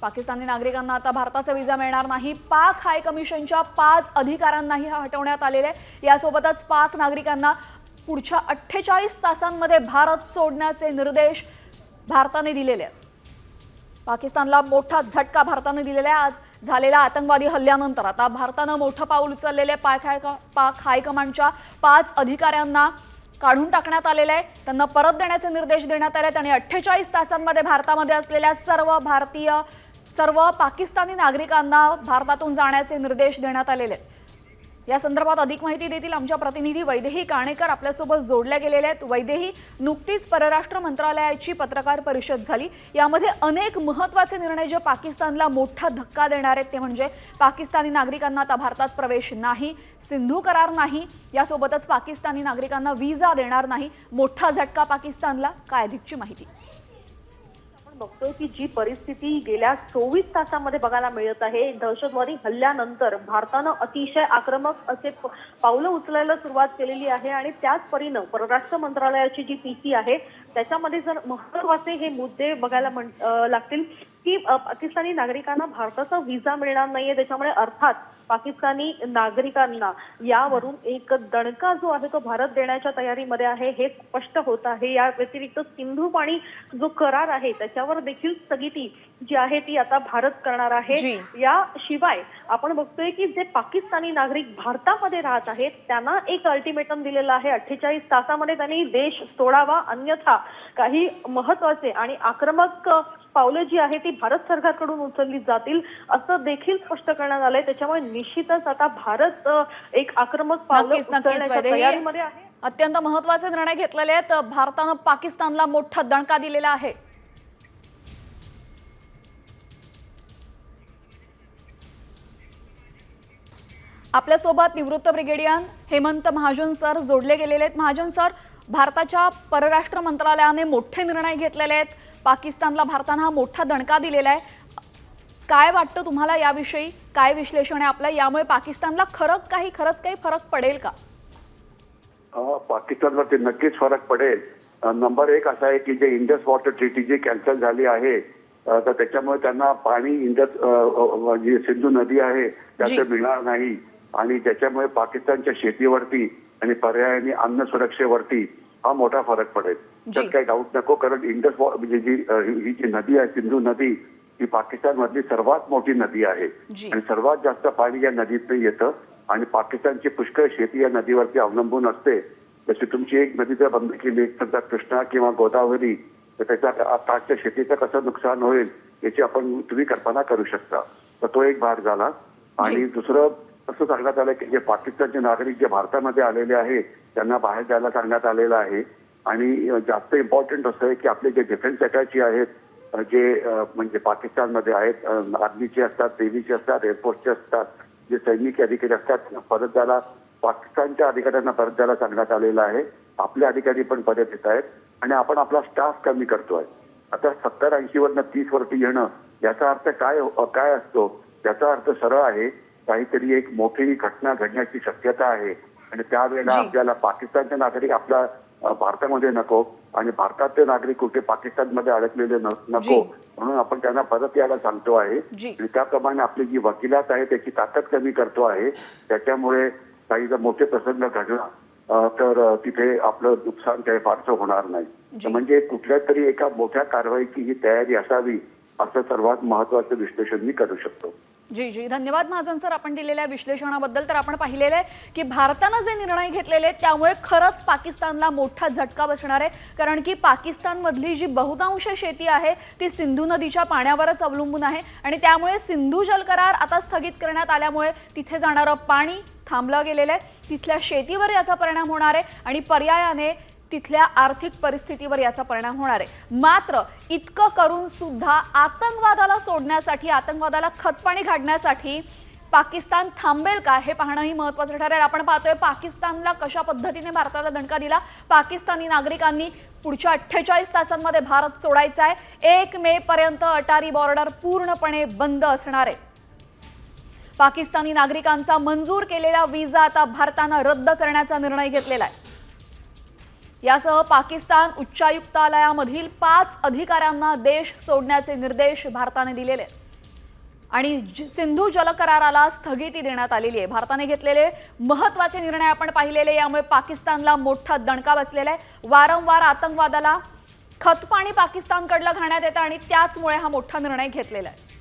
पाकिस्तानी नागरिकांना आता भारताचा विजा मिळणार नाही. पाक हाय कमिशनच्या पाच अधिकाऱ्यांनाही हटवण्यात आलेले आहे. यासोबतच पाक नागरिकांना पुढच्या अठ्ठेचाळीस तासांमध्ये भारत सोडण्याचे निर्देश भारताने दिलेले आहेत. पाकिस्तानला मोठा झटका भारताने दिलेला आहे. आज झालेल्या आतंकवादी हल्ल्यानंतर आता भारतानं मोठं पाऊल उचललेले आहे. पाक हाय पाक हायकमांडच्या पाच अधिकाऱ्यांना काढून टाकण्यात आलेलं आहे. त्यांना परत देण्याचे निर्देश देण्यात आले आहेत आणि अठ्ठेचाळीस तासांमध्ये भारतामध्ये असलेल्या सर्व भारतीय सर्व पाकिस्तानी नागरिकांना भारतातून जाण्याचे निर्देश देण्यात आलेले आहेत. या संदर्भात अधिक माहिती देतील आमच्या प्रतिनिधी वैदेही काणेकर आपल्यासोबत जोडल्या गेलेल्या आहेत. वैदेही नुकतीच परराष्ट्र मंत्रालयाची पत्रकार परिषद झाली. यामध्ये अनेक महत्त्वाचे निर्णय जे पाकिस्तानला मोठा धक्का देणार आहेत ते म्हणजे पाकिस्तानी नागरिकांना आता भारतात प्रवेश नाही सिंधू करार नाही यासोबतच पाकिस्तानी नागरिकांना विजा देणार नाही. मोठा झटका पाकिस्तानला काय अधिकची माहिती? बघतोय की जी परिस्थिती गेल्या चोवीस तासामध्ये बघायला मिळत आहे दहशतवादी हल्ल्यानंतर भारतानं अतिशय आक्रमक असे पावलं उचलायला सुरुवात केलेली आहे आणि त्याच परीनं परराष्ट्र मंत्रालयाची जी पीसी आहे त्याच्यामध्ये जर महत्त्वाचे हे मुद्दे बघायला म्हण लागतील की पाकिस्तानी नागरिकांना भारताचा व्हिसा मिळणार नाहीये. त्याच्यामुळे अर्थात पाकिस्तानी नागरिकांना यावरून एक दणका जो आहे तो भारत देण्याच्या तयारीमध्ये आहे हे स्पष्ट होत आहे. या व्यतिरिक्त सिंधू पाणी जो करार आहे त्याच्यावर देखील स्थगिती जी आहे ती आता भारत करणार आहे. याशिवाय आपण बघतोय की जे पाकिस्तानी नागरिक भारतामध्ये राहत आहेत त्यांना एक अल्टिमेटम दिलेलं आहे. अठ्ठेचाळीस तासामध्ये त्यांनी देश सोडावा. अन्यथा काही महत्त्वाचे आणि आक्रमक पावलं जी आहे ती भारत सरकारकडून उचलली जातील असं देखील स्पष्ट करण्यात आलंय. त्याच्यामुळे निश्चितच आता भारत एक आक्रमक पावलं तयारीमध्ये आहे. अत्यंत महत्त्वाचे निर्णय घेतलेले आहेत. भारतानं पाकिस्तानला मोठा दणका दिलेला आहे. आपल्यासोबत निवृत्त ब्रिगेडियन हेमंत महाजन सर जोडले गेलेले आहेत. महाजन सर भारताच्या परराष्ट्र मंत्रालयाने मोठे निर्णय घेतलेले आहेत. पाकिस्तानला भारतानं हा मोठा दणका दिलेला आहे. काय वाटतं तुम्हाला याविषयी? काय विश्लेषण आहे आपलं? यामुळे पाकिस्तानला खरं काही खरंच काही फरक पडेल का? अ, पाकिस्तानवरती नक्कीच फरक पडेल. नंबर एक असा आहे की जे इंडस वॉटर ट्रीटी जी कॅन्सल झाली आहे तर त्याच्यामुळे त्यांना पाणी इंडस जी सिंधू नदी आहे. त्याचं मिळणार नाही. आणि त्याच्यामुळे पाकिस्तानच्या शेतीवरती आणि पर्यायाने अन्न सुरक्षेवरती हा मोठा फरक पडेल. त्यात. काही डाऊट नको कारण इंडस म्हणजे जी ही जी नदी आहे सिंधू नदी ही पाकिस्तान मधली सर्वात मोठी नदी आहे. आणि सर्वात जास्त पाणी या नदीतनं येतं आणि पाकिस्तानची पुष्कळ शेती या नदीवरती अवलंबून असते. जशी तुमची एक नदी जर बंद केली समजा कृष्णा किंवा गोदावरी तर त्याच्या आताच्या शेतीचं कसं नुकसान होईल याची आपण तुम्ही कल्पना करू शकता. तर तो एक भाग झाला. आणि दुसरं असं सांगण्यात आलं की जे पाकिस्तानचे नागरिक जे भारतामध्ये आलेले आहेत त्यांना बाहेर जायला सांगण्यात आलेलं आहे. आणि जास्त इम्पॉर्टंट असं आहे की आपले जे डिफेन्स अटॅची आहेत जे म्हणजे पाकिस्तानमध्ये आहेत आर्मीचे असतात नेव्हीचे असतात एअरफोर्सचे असतात जे सैनिक अधिकारी असतात परत जायला पाकिस्तानच्या अधिकाऱ्यांना परत जायला सांगण्यात आलेलं आहे. आपले अधिकारी पण परत येत आहेत. आणि आपण आपला स्टाफ कमी करतोय. आता सत्तर ऐंशी वरनं तीस वरती येणं याचा अर्थ काय काय असतो? याचा अर्थ सरळ आहे काहीतरी एक मोठी घटना घडण्याची शक्यता आहे आणि त्यावेळेला. आपल्याला पाकिस्तानचे नागरिक आपल्या अ, भारतामध्ये नको आणि भारतातले नागरिक कुठे पाकिस्तानमध्ये अडकलेले. नको म्हणून आपण त्यांना परत यायला सांगतो आहे. आणि त्याप्रमाणे आपली जी वकिलात आहे त्याची ताकद कमी करतो आहे त्याच्यामुळे काही जर मोठे प्रसंग घडला तर तिथे आपलं नुकसान काही फारसं होणार नाही म्हणजे कुठल्या तरी एका मोठ्या कारवाईची ही तयारी असावी असं सर्वात महत्वाचं विश्लेषण मी करू शकतो जी जी. धन्यवाद महाजन सर. आपण दिलेल्या विश्लेषणाबद्दल तर आपण पाहिलेलं आहे की भारतानं जे निर्णय घेतलेले आहेत त्यामुळे खरंच पाकिस्तानला मोठा झटका बसणार आहे. कारण की पाकिस्तानमधली जी बहुतांश शेती आहे ती सिंधू नदीच्या पाण्यावरच अवलंबून आहे. आणि त्यामुळे सिंधू जल करार आता स्थगित करण्यात आल्यामुळे तिथे जाणारं पाणी थांबलं गेलेलं आहे. तिथल्या शेतीवर याचा परिणाम होणार आहे. आणि पर्यायाने तिथल्या आर्थिक परिस्थितीवर याचा परिणाम होणार आहे. मात्र इतकं करून सुद्धा आतंकवादाला सोडण्यासाठी आतंकवादाला खतपाणी घाडण्यासाठी पाकिस्तान थांबेल का? हे पाहणंही महत्त्वाचं ठरेल आपण पाहतोय पाकिस्तानला कशा पद्धतीने भारताला दणका दिला? पाकिस्तानी नागरिकांनी पुढच्या अठ्ठेचाळीस तासांमध्ये भारत सोडायचा आहे. एक मे पर्यंत अटारी बॉर्डर पूर्णपणे बंद असणार आहे. पाकिस्तानी नागरिकांचा मंजूर केलेला विजा आता भारतानं रद्द करण्याचा निर्णय घेतलेला आहे. यासह पाकिस्तान उच्चायुक्तालयामधील पाच अधिकाऱ्यांना देश सोडण्याचे निर्देश भारताने दिलेले. आहेत आणि सिंधू जलकराराला स्थगिती देण्यात आलेली आहे. भारताने घेतलेले महत्त्वाचे निर्णय आपण पाहिलेले यामुळे पाकिस्तानला मोठा दणका बसलेला आहे. वारंवार आतंकवादाला खतपाणी पाकिस्तानकडलं घालण्यात येतं आणि त्याचमुळे हा मोठा निर्णय घेतलेला आहे.